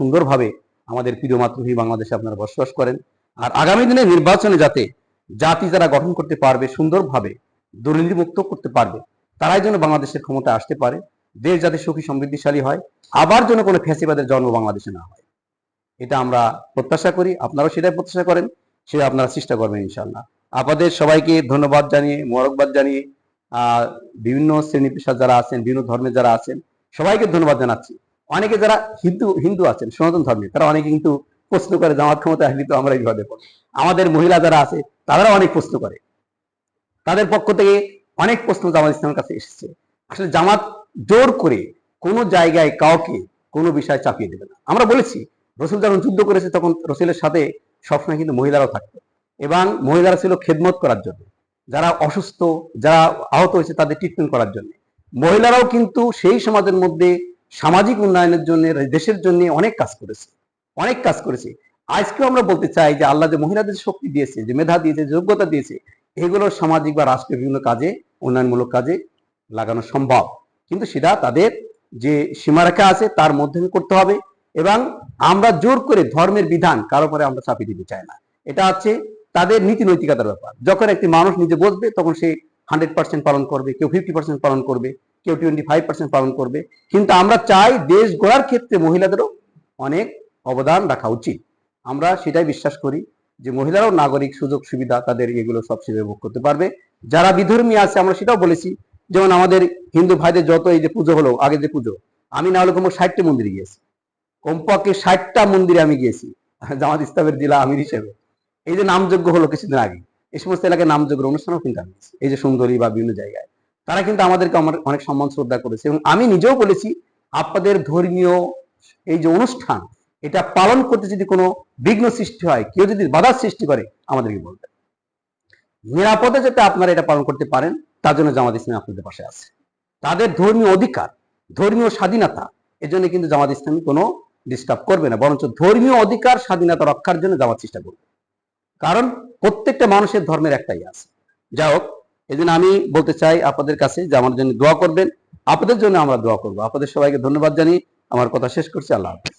সুন্দরভাবে আমাদের প্রিয় মাতৃভূমি বাংলাদেশে আপনারা বসবাস করেন। আর আগামী দিনে নির্বাচনে যাতে জাতি যারা গঠন করতে পারবে, সুন্দরভাবে দুর্নীতিমুক্ত করতে পারবে, তারাই যেন বাংলাদেশের ক্ষমতা আসতে পারে। দেশ যাতে সুখী, সমৃদ্ধিশালী হয়, আবার যেন কোনো ফ্যাসিবাদের জন্ম বাংলাদেশে না হয়। এটা আমরা প্রত্যাশা করি, আপনারাও সেটাই প্রত্যাশা করেন সেটা আপনারা চেষ্টা করবেন ইনশাল্লাহ আপনাদের সবাইকে ধন্যবাদ জানিয়ে মোরকবাদ জানিয়ে বিভিন্ন শ্রেণি পেশা যারা আছেন, বিভিন্ন ধর্মের যারা আছেন, সবাইকে ধন্যবাদ জানাচ্ছি। অনেকে যারা হিন্দু হিন্দু আছেন, সনাতন ধর্মে, তারা অনেকে কিন্তু প্রশ্ন করে জামাত ক্ষমতা আসলে তো আমরা বিপদে পড়ি। আমাদের মহিলা যারা আছে তারা অনেক প্রশ্ন করে। তাদের পক্ষ থেকে অনেক প্রশ্ন জামাত ইসলামের কাছে এসেছে। আসলে জামাত জোর করে কোনো জায়গায় কাউকে কোনো বিষয় চাপিয়ে দেবে না। আমরা বলেছি, রসুল যখন যুদ্ধ করেছে তখন রসুলের সাথে সবসময় কিন্তু মহিলারাও থাকতো। এবং মহিলারা ছিল খেদমত করার জন্য। যারা অসুস্থ, যারা আহত হয়েছে তাদের ট্রিটমেন্ট করার জন্য। মহিলারাও কিন্তু সেই সমাজের মধ্যে সামাজিক উন্নয়নের জন্য, দেশের জন্য অনেক কাজ করেছে। অনেক কাজ করেছে। আজকেও আমরা বলতে চাই যে আল্লাহ যে মহিলাদের শক্তি দিয়েছে, যে মেধা দিয়েছে যোগ্যতা দিয়েছে, এগুলো সামাজিক বা রাষ্ট্রের বিভিন্ন কাজে, উন্নয়নমূলক কাজে লাগানো সম্ভব। কিন্তু সেটা তাদের যে সীমারেখা আছে, তার মধ্যে করতে হবে এবং আমরা জোর করে ধর্মের বিধান কারও পরে আমরা চাপিয়ে দিতে চাই না। এটা হচ্ছে তাদের নীতি নৈতিকতার ব্যাপার। যখন একটি মানুষ নিজে বসবে, তখন সে হান্ড্রেড পার্সেন্ট পালন করবে, কেউ ফিফটি পার্সেন্ট পালন করবে। কেউ টোয়েন্টি ফাইভ পার্সেন্ট পালন করবে। কিন্তু আমরা চাই দেশ গড়ার ক্ষেত্রে মহিলাদেরও অনেক অবদান রাখা উচিত। আমরা সেটাই বিশ্বাস করি যে মহিলারাও নাগরিক সুযোগ সুবিধা তাদের এগুলো সব সেভাবে ভোগ করতে পারবে। যারা বিধর্মী আছে, আমরা সেটাও বলেছি। যেমন আমাদের হিন্দু ভাইদের যত এই যে পুজো হলো, আগে যে পুজো, আমি না হলে কমপক্ষে ষাটটা মন্দিরে গিয়েছি। কমপক্ষে ষাটটা মন্দিরে আমি গিয়েছি, জামাত ইসলামের জেলা আমির হিসেবে। এই যে নামযজ্ঞ হলো কিছুদিন আগে, এই সমস্ত এলাকায় নামযজ্ঞের অনুষ্ঠানও কিন্তু আমি এই যে সুন্দরী বা বিভিন্ন জায়গায়। তারা কিন্তু আমাদেরকে আমার অনেক সম্মান, শ্রদ্ধা করেছে। এবং আমি নিজেও বলেছি, আপনাদের ধর্মীয় এই যে অনুষ্ঠান, এটা পালন করতে যদি কোনো বিঘ্ন সৃষ্টি হয়, কেউ যদি বাধার সৃষ্টি করে, আমাদেরকে বলবে নিরাপদে যাতে আপনারা এটা পালন করতে পারেন, তার জন্য জামাত ইসলামী আপনাদের পাশে আছে। তাদের ধর্মীয় অধিকার, ধর্মীয় স্বাধীনতা এজন্য কিন্তু জামাত ইসলামী কোনো ডিস্টার্ব করবে না। বরঞ্চ ধর্মীয় অধিকার, স্বাধীনতা রক্ষার জন্য যাওয়ার চেষ্টা করবে। কারণ প্রত্যেকটা মানুষের ধর্মের একটাই আছে। যাই হোক এই জন্য আমি বলতে চাই আপনাদের কাছে যে আমার জন্য দোয়া করবেন। আপনাদের জন্য আমরা দোয়া করব। আপনাদের সবাইকে ধন্যবাদ জানিয়ে আমার কথা শেষ করছি। আল্লাহ হাফেজ।